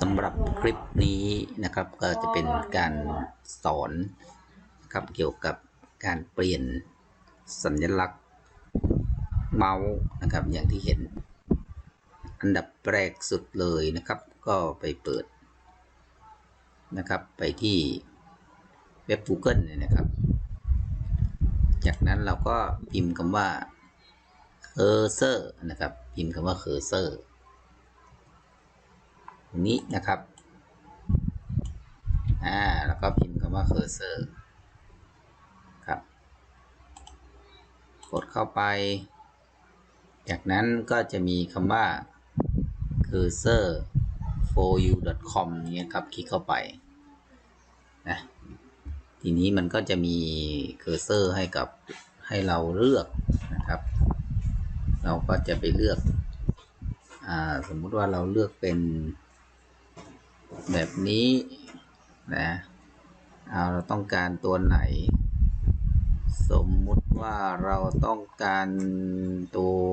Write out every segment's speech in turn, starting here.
สำหรับคลิปนี้นะครับก็จะเป็นการสอนครับเกี่ยวกับการเปลี่ยนสัญลักษณ์เมาส์นะครับอย่างที่เห็น อันดับแรกสุดเลยนะครับ ก็ไปเปิดนะครับไปที่เว็บ Google เนี่ยนะครับ จากนั้นเราก็พิมพ์คำว่า cursor นะครับ พิมพ์คำว่า cursor ตรง นี้นะครับ อ่า แล้วก็พิมพ์คำว่า cursor ครับ กดเข้าไป จากนั้นก็จะมีคำว่า cursor for you com เนี่ยครับ คลิกเข้าไป นะ ทีนี้มันก็จะมีเคอร์เซอร์ให้กับให้เราเลือกนะครับ เราก็จะไปเลือก อ่า สมมุติว่าเราเลือกเป็น แบบนี้นะเอาเราต้องการตัวไหน สมมุติว่าเราต้องการตัว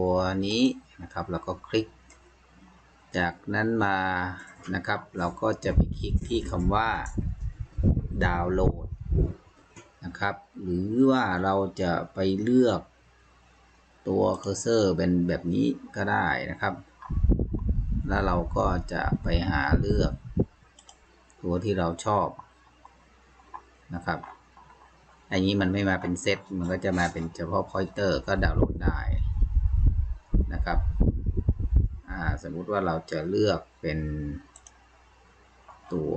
นี้นะครับเราก็คลิก จากนั้นมานะครับ เราก็จะไปคลิกที่คำว่าดาวน์โหลดนะครับ หรือว่าเราจะไปเลือกตัวเคอร์เซอร์เป็นแบบนี้ก็ได้นะครับ แล้วเราก็จะไปหาเลือก ตัวที่เราชอบนะครับ อันนี้มันไม่มาเป็นเซต มันก็จะมาเป็นเฉพาะพอยเตอร์ก็ดาวน์โหลดได้นะครับ สมมุติว่าเราจะเลือกเป็นตัว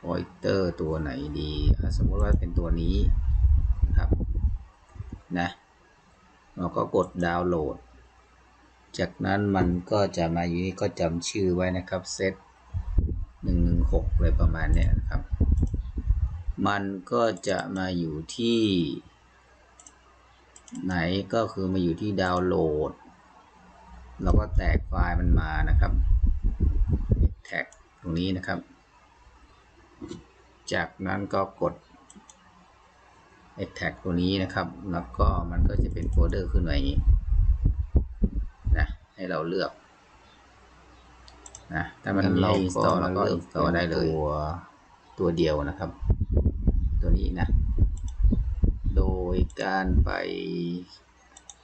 พอยเตอร์ตัวไหนดี สมมติว่าเป็นตัวนี้นะครับ นะ เราก็กดดาวน์โหลด จากนั้นมันก็จะมาอยู่นี่ก็จำชื่อไว้นะครับเซต หนึ่งหนึ่งหกอะไรประมาณนี้นะครับ มันก็จะมาอยู่ที่ ไหนก็คือมาอยู่ที่ดาวน์โหลด เราก็แตกไฟล์มันมานะครับแท็กตรงนี้นะครับ จากนั้นก็กด extract ตัวนี้นะครับ แล้วก็มันก็จะเป็นโฟลเดอร์ขึ้นมาอย่างนี้นะให้เราเลือก นะถ้ามันมีให้ install เราก็ install ได้เลยตัวตัวเดียวนะครับ ตัวนี้นะ โดยการไป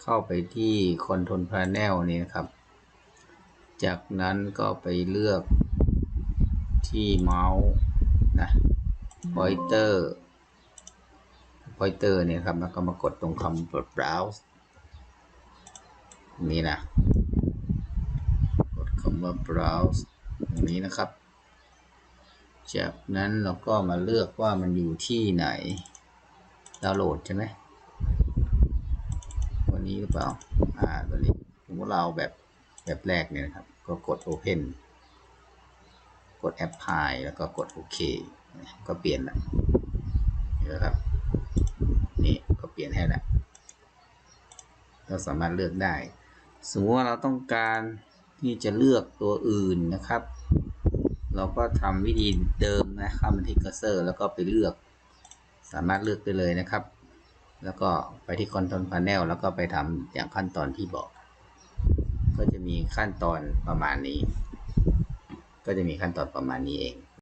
เข้าไปที่ Control Panel นี่นะครับ จากนั้นก็ไปเลือกที่เมาส์นะ pointer pointer เนี่ยครับแล้วก็มากดตรงคำ browse นี่นะกดคำว่า browse ตรงนี้นะครับ จากนั้นเราก็มาเลือกว่ามันอยู่ที่ไหน ดาวน์โหลดใช่ไหมตัวนี้หรือเปล่า อ่าตัวนี้ผมว่าเราแบบแบบแรกเนี่ยนะครับ ก็กด open กด apply แล้วก็กดโอเคก็เปลี่ยนละนไหมครับ นี่ก็เปลี่ยนให้ละเราสามารถเลือกได้ สมมติว่าเราต้องการ ที่จะเลือกตัวอื่นนะครับ เราก็ทำวิธีเดิมนะเข้ามาที่เคอร์เซอร์แล้วก็ไปเลือก สามารถเลือกได้เลยนะครับ แล้วก็ไปที่ control panel แล้วก็ไปทำอย่างขั้นตอนที่บอก ก็จะมีขั้นตอนประมาณนี้ ก็จะมีขั้นตอนประมาณนี้เอง